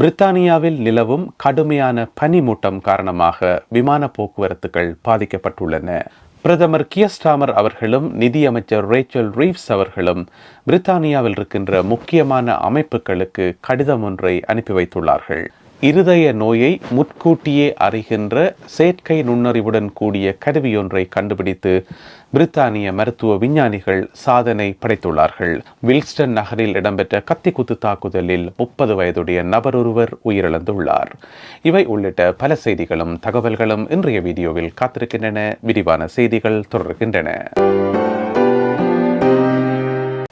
பிரித்தானியாவில் நிலவும் கடுமையான பனிமூட்டம் காரணமாக விமான போக்குவரத்துகள் பாதிக்கப்பட்டுள்ளன. பிரதமர் கியஸ்டாமர் அவர்களும் நிதியமைச்சர் ரேச்சல் ரீவ்ஸ் அவர்களும் பிரித்தானியாவில் இருக்கின்ற முக்கியமான அமைப்புகளுக்கு கடிதம் ஒன்றை அனுப்பி வைத்துள்ளார்கள். இருதய நோயை முற்கூட்டியே அறிகின்ற செயற்கை நுண்ணறிவுடன் கூடிய கருவியொன்றை கண்டுபிடித்து பிரித்தானிய மருத்துவ விஞ்ஞானிகள் சாதனை படைத்துள்ளார்கள். வில்ஸ்டன் நகரில் இடம்பெற்ற கத்திக்குத்து தாக்குதலில் முப்பது வயதுடைய நபரொருவர் உயிரிழந்துள்ளார். இவை உள்ளிட்ட பல செய்திகளும் தகவல்களும் இன்றைய வீடியோவில் காத்திருக்கின்றன. விரிவான செய்திகள் தொடர்கின்றன.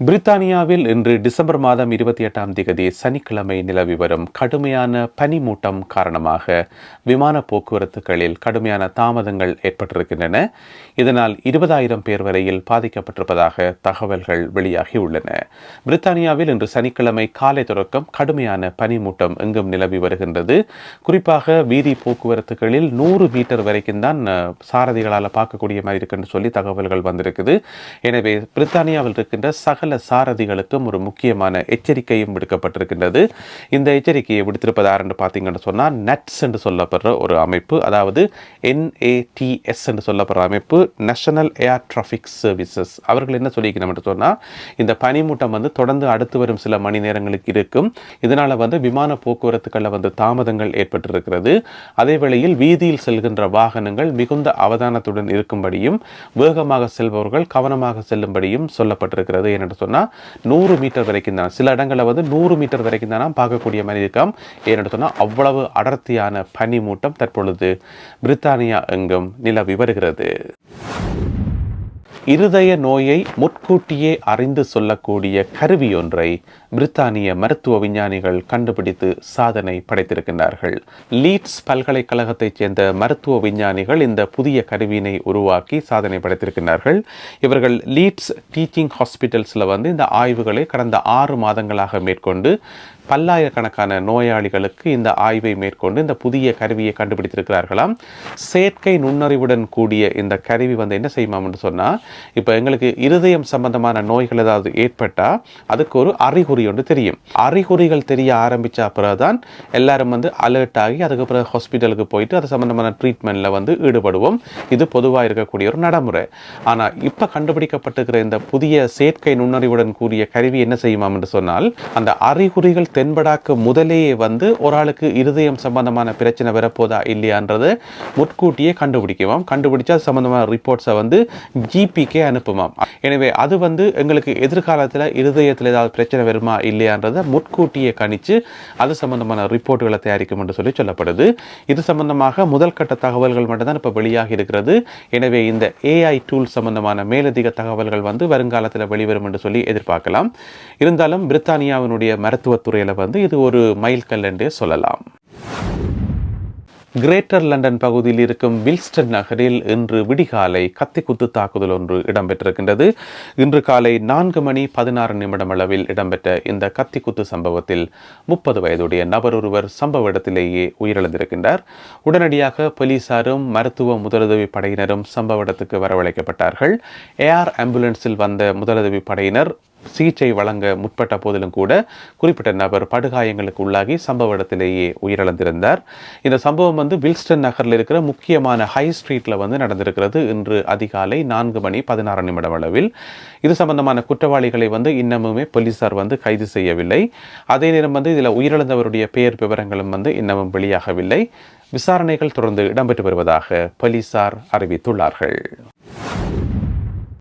பிரித்தானியாவில் இன்று டிசம்பர் மாதம் இருபத்தி எட்டாம் தேதி சனிக்கிழமை நிலவி வரும் கடுமையான பனிமூட்டம் காரணமாக விமான போக்குவரத்துகளில் கடுமையான தாமதங்கள் ஏற்பட்டிருக்கின்றன. இதனால் இருபதாயிரம் பேர் வரையில் பாதிக்கப்பட்டிருப்பதாக தகவல்கள் வெளியாகியுள்ளன பிரித்தானியாவில் இன்று சனிக்கிழமை காலை தொடக்கம் கடுமையான பனிமூட்டம் எங்கும் நிலவி வருகின்றது. குறிப்பாக வீதி போக்குவரத்துகளில் நூறு மீட்டர் வரைக்கும் தான் சாரதிகளால் பார்க்கக்கூடிய மாதிரி இருக்குன்னு சொல்லி தகவல்கள் வந்திருக்குது. எனவே பிரித்தானியாவில் இருக்கின்ற சக சகல சாரதிகளுக்கும் ஒரு முக்கியமான எச்சரிக்கையும் விடுக்கப்பட்டிருக்கின்றது. இந்த எச்சரிக்கையை விடுத்திருப்பதாருன்னு பார்த்தீங்கன்னு சொன்னால் நட்ஸ் என்று சொல்லப்படுற ஒரு அமைப்பு அதாவது என்ஏடிஎஸ் என்று சொல்லப்படுற அமைப்பு நேஷனல் ஏர் டிராஃபிக் சர்வீசஸ் அவர்கள் என்ன சொல்லிக்கணும் சொன்னால் இந்த பனிமூட்டம் வந்து தொடர்ந்து அடுத்து வரும் சில மணி நேரங்களுக்கு இருக்கும். இதனால் வந்து விமான போக்குவரத்துக்களில் வந்து தாமதங்கள் ஏற்பட்டிருக்கிறது. அதே வேளையில் வீதியில் செல்கின்ற வாகனங்கள் மிகுந்த அவதானத்துடன் இருக்கும்படியும் வேகமாக செல்பவர்கள் கவனமாக செல்லும்படியும் சொல்லப்பட்டிருக்கிறது என்று சொன்னால் நூறு மீட்டர் வரைக்கும் தான். சில இடங்களில் வந்து நூறு மீட்டர் வரைக்கும் தான் பார்க்கக்கூடிய மாதிரி இருக்காம். ஏன்னு சொன்னால் அவ்வளவு அடர்த்தியான பனி மூட்டம் தற்பொழுது பிரித்தானியா எங்கும் நிலவி வருகிறது. இருதய நோயை முற்கூட்டியே அறிந்து சொல்லக்கூடிய கருவி ஒன்றை பிரித்தானிய மருத்துவ விஞ்ஞானிகள் கண்டுபிடித்து சாதனை படைத்திருக்கின்றார்கள். லீட்ஸ் பல்கலைக்கழகத்தைச் சேர்ந்த மருத்துவ விஞ்ஞானிகள் இந்த புதிய கருவியினை உருவாக்கி சாதனை படைத்திருக்கின்றார்கள். இவர்கள் லீட்ஸ் டீச்சிங் ஹாஸ்பிட்டல்ஸில் வந்து இந்த ஆய்வுகளை கடந்த ஆறு மாதங்களாக மேற்கொண்டு பல்லாயிரக்கணக்கான நோயாளிகளுக்கு இந்த ஆய்வை மேற்கொண்டு இந்த புதிய கருவியை கண்டுபிடித்திருக்கிறார்களாம். செயற்கை நுண்ணறிவுடன் கூடிய இந்த கருவி வந்து என்ன செய்யுமாம்னு சொன்னால் இப்போ எங்களுக்கு இருதயம் சம்பந்தமான நோய்கள் ஏதாவது ஏற்பட்டால் அதுக்கு ஒரு அறிகுறி ஒன்று தெரியும். அறிகுறிகள் தெரிய ஆரம்பித்த பிறகுதான் எல்லாரும் வந்து அலர்ட் ஆகி அதுக்கு பிறகு ஹாஸ்பிட்டலுக்கு போயிட்டு அது சம்மந்தமான ட்ரீட்மெண்ட்டில் வந்து ஈடுபடுவோம். இது பொதுவாக இருக்கக்கூடிய ஒரு நடைமுறை. ஆனால் இப்போ கண்டுபிடிக்கப்பட்டிருக்கிற இந்த புதிய செயற்கை நுண்ணறிவுடன் கூடிய கருவி என்ன செய்யுமாம் என்று சொன்னால் அந்த அறிகுறிகள் தென்படாக்கு முதலேயே வந்து ஒரு ஆளுக்கு இருதயம் சம்பந்தமான பிரச்சனை வரப்போதா இல்லையான்றது முற்கூட்டியே கண்டுபிடிக்குவோம். கண்டுபிடிச்சா சம்பந்தமான ரிப்போர்ட்ஸை வந்து ஜிபி டிவிக்கே அனுப்புமாம். எனவே அது வந்து எங்களுக்கு எதிர்காலத்தில் இருதயத்தில் ஏதாவது பிரச்சனை வருமா இல்லையான்றதை முற்கூட்டியே கணிச்சு அது சம்பந்தமான ரிப்போர்ட்டுகளை தயாரிக்கும் என்று சொல்லி சொல்லப்படுது. இது சம்பந்தமாக முதல் கட்ட தகவல்கள் மட்டும்தான் இப்போ வெளியாகி இருக்கிறது. எனவே இந்த ஏஐ டூல் சம்பந்தமான மேலதிக தகவல்கள் வந்து வருங்காலத்தில் வெளிவரும் என்று சொல்லி எதிர்பார்க்கலாம். இருந்தாலும் பிரித்தானியாவினுடைய மருத்துவத்துறையில் வந்து இது ஒரு மைல்கல் என்றே சொல்லலாம். கிரேட்டர் லண்டன் பகுதியில் இருக்கும் வில்ஸ்டன் நகரில் இன்று விடிகாலை கத்திக்குத்து தாக்குதல் ஒன்று இடம்பெற்றிருக்கின்றது. இன்று காலை நான்கு மணி பதினாறு நிமிடம் அளவில் இடம்பெற்ற இந்த கத்திக்குத்து சம்பவத்தில் முப்பது வயதுடைய நபர் ஒருவர் சம்பவ இடத்திலேயே உயிரிழந்திருக்கின்றார். உடனடியாக போலீசாரும் மருத்துவ முதலுதவி படையினரும் சம்பவ இடத்துக்கு வரவழைக்கப்பட்டார்கள். ஏஆர் ஆம்புலன்ஸில் வந்த முதலுதவி படையினர் சிகிச்சை வழங்க முற்பட்ட போதிலும் கூட குறிப்பிட்ட நபர் படுகாயங்களுக்கு உள்ளாகி சம்பவ இடத்திலேயே உயிரிழந்திருந்தார். இந்த சம்பவம் வந்து வில்ஸ்டன் நகரில் இருக்கிற முக்கியமான ஹை ஸ்ட்ரீட்டில் வந்து நடந்திருக்கிறது. இன்று அதிகாலை நான்கு மணி பதினாறு நிமிடம் அளவில். இது சம்பந்தமான குற்றவாளிகளை வந்து இன்னமுமே போலீசார் வந்து கைது செய்யவில்லை. அதே நேரம் வந்து இதில் உயிரிழந்தவருடைய பெயர் விவரங்களும் வந்து இன்னமும் வெளியாகவில்லை. விசாரணைகள் தொடர்ந்து இடம்பெற்று வருவதாக போலீசார் அறிவித்துள்ளார்கள்.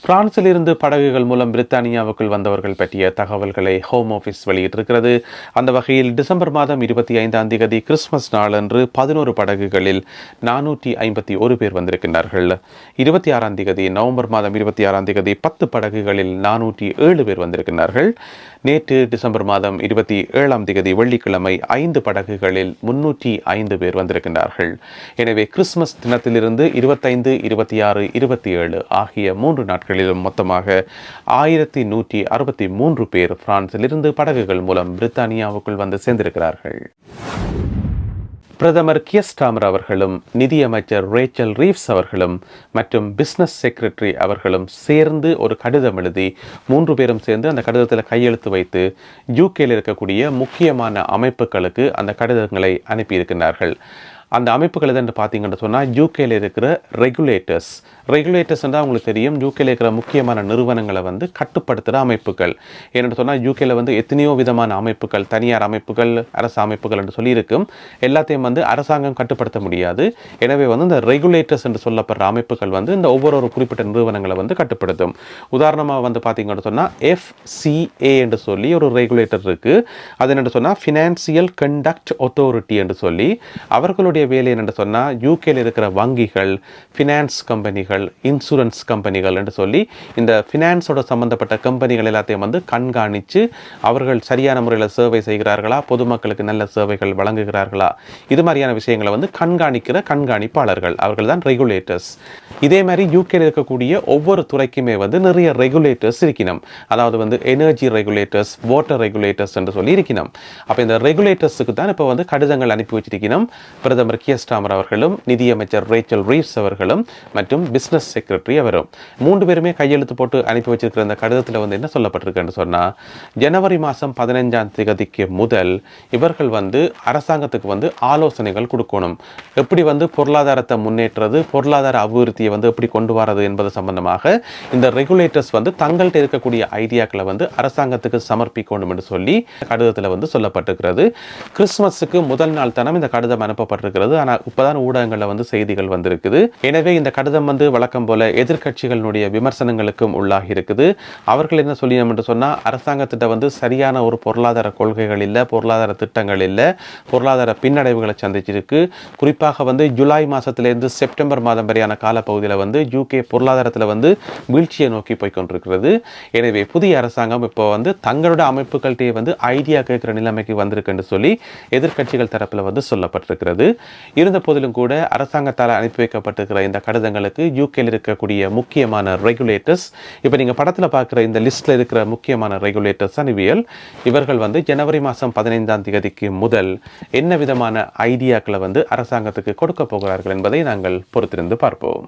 பிரான்சில் இருந்து படகுகள் மூலம் பிரித்தானியாவுக்குள் வந்தவர்கள் பற்றிய தகவல்களை ஹோம் ஆஃபீஸ் வெளியிட்டிருக்கிறது. அந்த வகையில் டிசம்பர் மாதம் இருபத்தி ஐந்தாம் தேதி கிறிஸ்மஸ் நாளன்று பதினோரு படகுகளில் நானூற்றி ஐம்பத்தி ஒரு பேர் வந்திருக்கின்றார்கள். இருபத்தி ஆறாம் தேதி நவம்பர் மாதம் இருபத்தி ஆறாம் தேதி பத்து படகுகளில் நானூற்றி ஏழு பேர் வந்திருக்கின்றார்கள். நேற்று டிசம்பர் மாதம் இருபத்தி ஏழாம் தேதி வெள்ளிக்கிழமை ஐந்து படகுகளில் முன்னூற்றி ஐந்து பேர் வந்திருக்கின்றார்கள். எனவே கிறிஸ்துமஸ் தினத்திலிருந்து இருபத்தைந்து இருபத்தி ஆறு இருபத்தி ஏழு ஆகிய மூன்று நாட்களிலும் மொத்தமாக ஆயிரத்தி நூற்றி அறுபத்தி மூன்று பேர் பிரான்சிலிருந்து படகுகள் மூலம் பிரித்தானியாவுக்குள் வந்து சேர்ந்திருக்கிறார்கள். பிரதமர் கியஸ்டாமர் அவர்களும் நிதியமைச்சர் ரேச்சல் ரீவ்ஸ் அவர்களும் மற்றும் பிசினஸ் செக்ரட்டரி அவர்களும் சேர்ந்து ஒரு கடிதம் எழுதி மூன்று பேரும் சேர்ந்து அந்த கடிதத்தில் கையெழுத்து வைத்து யூகேயில் இருக்கக்கூடிய முக்கியமான அமைப்புகளுக்கு அந்த கடிதங்களை அனுப்பியிருக்கிறார்கள் அந்த அமைப்புகள் எதுன்னு பார்த்தீங்கன்னு சொன்னால் யூகேல இருக்கிற ரெகுலேட்டர்ஸ் ரெகுலேட்டர்ஸ்ன்றா உங்களுக்கு தெரியும் யூகேல இருக்கிற முக்கியமான நிறுவனங்களை வந்து கட்டுப்படுத்துகிற அமைப்புகள். ஏன்னு சொன்னால் யூகேல வந்து எத்தனையோ விதமான அமைப்புகள் தனியார் அமைப்புகள் அரசு அமைப்புகள் என்று சொல்லி இருக்கும் எல்லாத்தையும் வந்து அரசாங்கம் கட்டுப்படுத்த முடியாது. எனவே வந்து இந்த ரெகுலேட்டர்ஸ் என்று சொல்லப்படுற அமைப்புகள் வந்து இந்த ஒவ்வொரு ஒரு குறிப்பிட்ட நிறுவனங்களை வந்து கட்டுப்படுத்தும். உதாரணமாக வந்து பார்த்தீங்கன்னு சொன்னால் எஃப்சிஏ என்று சொல்லி ஒரு ரெகுலேட்டர் இருக்குது அது என்னென்னு சொன்னால் ஃபினான்சியல் கண்டக்ட் அத்தாரிட்டி என்று சொல்லி அவர்களுடைய வேலை என்று சொன்னால் யூகேல இருக்கிற வங்கிகள் ஃபினான்ஸ் கம்பெனிகள் இன்சூரன்ஸ் கம்பெனிகள் என்று சொல்லி இந்த ஃபினான்ஸோட சம்மந்தப்பட்ட கம்பெனிகள் எல்லாத்தையும் வந்து கண்காணித்து அவர்கள் சரியான முறையில் சேவை செய்கிறார்களா பொதுமக்களுக்கு நல்ல சேவைகள் வழங்குகிறார்களா இது மாதிரியான விஷயங்களை வந்து கண்காணிக்கிற கண்காணிப்பாளர்கள். அவர்கள் தான் ரெகுலேட்டர்ஸ் இதே மாதிரி யூகேல இருக்கக்கூடிய ஒவ்வொரு துறைக்குமே வந்து நிறைய ரெகுலேட்டர்ஸ் இருக்கணும் அதாவது வந்து எனர்ஜி ரெகுலேட்டர்ஸ் வாட்டர் ரெகுலேட்டர்ஸ் என்று சொல்லி இருக்கணும் அப்போ இந்த ரெகுலேட்டர்ஸுக்கு தான் இப்போ வந்து கடிதங்கள் அனுப்பி வச்சிருக்கணும் பிரதமர் கியஸ்டாமர் அவர்களும் நிதியமைச்சர் ரேச்சல் ரீவ்ஸ் அவர்களும் மற்றும் பிசினஸ் செக்ரட்டரி அவரும். மூன்று பேருமே கையெழுத்து போட்டு அனுப்பி வச்சிருக்கிற அந்த கடிதத்தில் வந்து என்ன சொல்லப்பட்டிருக்குன்னு சொன்னால் ஜனவரி மாதம் பதினைஞ்சாம் தேதிக்கு முதல் இவர்கள் வந்து அரசாங்கத்துக்கு வந்து ஆலோசனைகள் கொடுக்கணும். எப்படி வந்து பொருளாதாரத்தை முன்னேற்றது பொருளாதார அபிவிருத்தியை வந்து எப்படி கொண்டு வரது என்பது சம்பந்தமாக இந்த ரெகுலேட்டர்ஸ் வந்து தங்கள்கிட்ட இருக்கக்கூடிய ஐடியாக்களை வந்து அரசாங்கத்துக்கு சமர்ப்பிக்கணும் என்று சொல்லி கடிதத்தில் வந்து சொல்லப்பட்டிருக்கிறது. கிறிஸ்துமஸுக்கு முதல் நாள் தனம் இந்த கடிதம் அனுப்பப்பட்டிருக்கிறது ஆனால் இப்போதான் ஊடகங்களில் வந்து செய்திகள் வந்திருக்குது. எனவே இந்த கடிதம் வந்து வழக்கம் போல எதிர்க்கட்சிகளினுடைய விமர்சனங்களுக்கும் உள்ளாகி இருக்குது. அவர்கள் என்ன சொல்லினோம் என்று சொன்னால் அரசாங்கத்திட்ட வந்து சரியான ஒரு பொருளாதார கொள்கைகள் இல்லை பொருளாதார திட்டங்கள் இல்லை பொருளாதார பின்னடைவுகளை சந்திச்சிருக்கு. குறிப்பாக வந்து ஜூலை மாதத்திலேருந்து செப்டம்பர் மாதம் வரையான காலப்பகுதியில் வந்து யூகே பொருளாதாரத்தில் வந்து வீழ்ச்சியை நோக்கி போய் கொண்டிருக்கிறது எனவே புதிய அரசாங்கம் இப்போ வந்து தங்களோட அமைப்புகள்கிட்டயே வந்து ஐடியா கேட்குற நிலைமைக்கு வந்திருக்குன்னு சொல்லி எதிர்க்கட்சிகள் தரப்பில் வந்து சொல்லப்பட்டிருக்கிறது. இருந்த போதிலும் கூட அரசாங்கத்தால் அனுப்பி வைக்கப்பட்டிருக்கிற இந்த கடிதங்களுக்கு யூகேல இருக்கக்கூடிய முக்கியமான ரெகுலேட்டர்ஸ் இப்போ நீங்கள் படத்தில் பார்க்குற இந்த லிஸ்ட்டில் இருக்கிற முக்கியமான ரெகுலேட்டர்ஸ் அணிவியல் இவர்கள் வந்து ஜனவரி மாதம் பதினைந்தாம் தேதிக்கு முதல் என்ன விதமான ஐடியாக்களை வந்து அரசாங்கத்துக்கு கொடுக்க போகிறார்கள் என்பதை நாங்கள் பொறுத்திருந்து பார்ப்போம்.